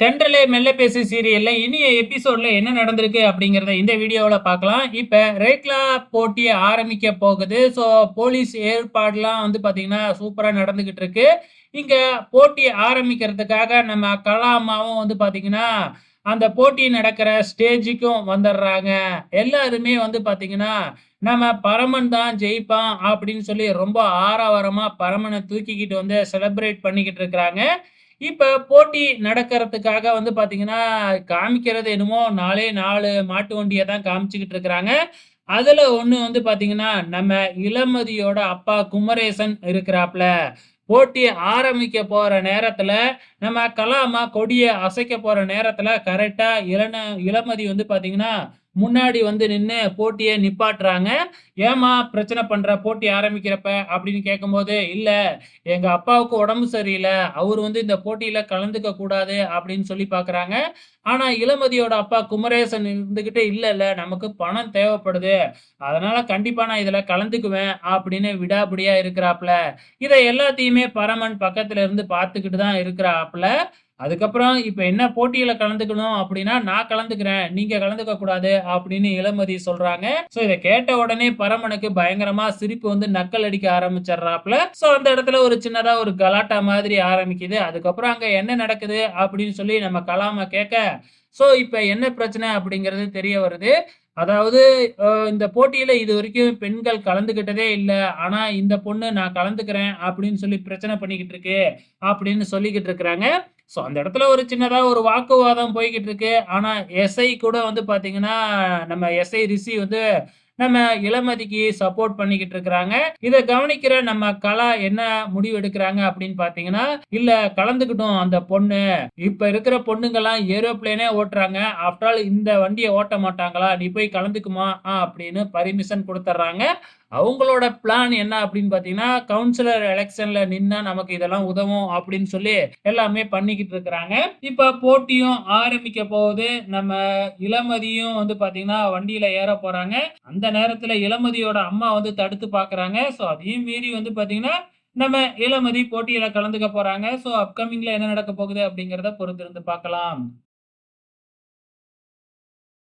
தென்றலே மெல்ல பேசு சீரியல்ல இனிய எபிசோட்ல என்ன நடந்திருக்கு அப்படிங்கிறத இந்த வீடியோவில் பார்க்கலாம். இப்போ ரேக்லா போட்டி ஆரம்பிக்க போகுது. ஸோ போலீஸ் ஏற்பாடுலாம் வந்து பார்த்தீங்கன்னா சூப்பராக நடந்துகிட்டு இருக்கு. இங்க போட்டி ஆரம்பிக்கிறதுக்காக நம்ம கலாமாவும் வந்து பார்த்தீங்கன்னா அந்த போட்டி நடக்கிற ஸ்டேஜுக்கும் வந்துடுறாங்க. எல்லாருமே வந்து பார்த்தீங்கன்னா நம்ம பரமன் தான் ஜெயிப்பான் அப்படின்னு சொல்லி ரொம்ப ஆரவாரமா பரமனை தூக்கிக்கிட்டு வந்து செலிப்ரேட் பண்ணிக்கிட்டு இருக்கிறாங்க. இப்ப போட்டி நடக்கிறதுக்காக வந்து பாத்தீங்கன்னா, காமிக்கிறது என்னமோ நாலே நாலு மாட்டு வண்டியை தான் காமிச்சுக்கிட்டு இருக்கிறாங்க. அதுல ஒண்ணு வந்து பாத்தீங்கன்னா, நம்ம இளமதியோட அப்பா குமரேசன் இருக்கிறாப்ல. போட்டி ஆரம்பிக்க போற நேரத்துல, நம்ம கலாமா கொடியை அசைக்க போற நேரத்துல கரெக்டா இளன இளமதி வந்து பாத்தீங்கன்னா முன்னாடி வந்து நின்று போட்டியை நிப்பாட்டுறாங்க. "ஏம்மா பிரச்சனை பண்ற போட்டி ஆரம்பிக்கிறப்ப?" அப்படின்னு கேட்கும்போது, "இல்ல எங்க அப்பாவுக்கு உடம்பு சரியில்லை அவர் வந்து இந்த போட்டியில கலந்துக்க கூடாது." அப்படின்னு சொல்லி பார்க்குறாங்க. ஆனா இளமதியோட அப்பா குமரேசன் இருந்துகிட்டு, "இல்ல, இல்ல நமக்கு பணம் தேவைப்படுது. அதனால கண்டிப்பா நான் இதுல கலந்துக்குவேன்." அப்படின்னு விடாப்பிடியா இருக்கிறாப்ல. இதை எல்லாத்தையுமே பரமன் பக்கத்துல இருந்து பார்த்துக்கிட்டு தான் இருக்கிறாப்ல. அதுக்கப்புறம் இப்ப என்ன போட்டியில கலந்துக்கணும் அப்படின்னா, "நான் கலந்துக்கிறேன். நீங்க கலந்துக்க கூடாது." அப்படின்னு இளமதி சொல்றாங்க. சோ இதை கேட்ட உடனே பரமனுக்கு பயங்கரமா சிரிப்பு வந்து நக்கல் அடிக்க ஆரம்பிச்சிடுறாப்புல சோ அந்த இடத்துல ஒரு சின்னதா ஒரு கலாட்டா மாதிரி ஆரம்பிக்குது. அதுக்கப்புறம் அங்க என்ன நடக்குது அப்படின்னு சொல்லி நம்ம கலாம கேட்க, சோ இப்ப என்ன பிரச்சனை அப்படிங்கிறது தெரிய வருது. அதாவது இந்த இந்த போட்டியில இதுவரைக்கும் பெண்கள் கலந்துக்கிட்டதே இல்லை ஆனா இந்த பொண்ணு நான் கலந்துக்கிறேன் அப்படின்னு சொல்லி பிரச்சனை பண்ணிக்கிட்டு இருக்கு. அப்படின்னு சொல்லிக்கிட்டு இருக்கிறாங்க. ஸோ அந்த இடத்துல ஒரு சின்னதாக ஒரு வாக்குவாதம் போய்கிட்டு இருக்கு. ஆனா எஸ்ஐ கூட வந்து பார்த்தீங்கன்னா, நம்ம எஸ்ஐ ரிஷி வந்து நம்ம இளமதிக்கு சப்போர்ட் பண்ணிக்கிட்டு இருக்கிறாங்க. இதை கவனிக்கிற நம்ம கலா என்ன முடிவு எடுக்கிறாங்க அப்படின்னு பார்த்தீங்கன்னா, "இல்ல கலந்துக்கிட்டோம் அந்த பொண்ணு. இப்ப இருக்கிற பொண்ணுங்கலாம் ஏரோப்ளேனே ஓட்டுறாங்க. ஆஃப்டர் ஆல் இந்த வண்டியை ஓட்ட மாட்டாங்களா? நீ போய் கலந்துக்குமா" அப்படின்னு பர்மிஷன் கொடுத்துட்றாங்க அவங்களோட பிளான் என்ன அப்படின்னு பார்த்தீங்கன்னா, கவுன்சிலர் எலெக்ஷன்ல நின்னா நமக்கு இதெல்லாம் உதவும் அப்படின்னு சொல்லி எல்லாமே பண்ணிக்கிட்டு இருக்கிறாங்க. இப்ப போட்டியும் ஆரம்பிக்க போகுது. நம்ம இளமதியும் வந்து பார்த்தீங்கன்னா, வண்டியில ஏற போறாங்க. அந்த நேரத்துல இளமதியோட அம்மா வந்து தடுத்து பார்க்குறாங்க. ஸோ அதையும் மீறி வந்து பார்த்தீங்கன்னா, நம்ம இளமதி போட்டியில கலந்துக்க போறாங்க. ஸோ அப்கமிங்ல என்ன நடக்க போகுது அப்படிங்கிறத பொறுத்திருந்து பார்க்கலாம்.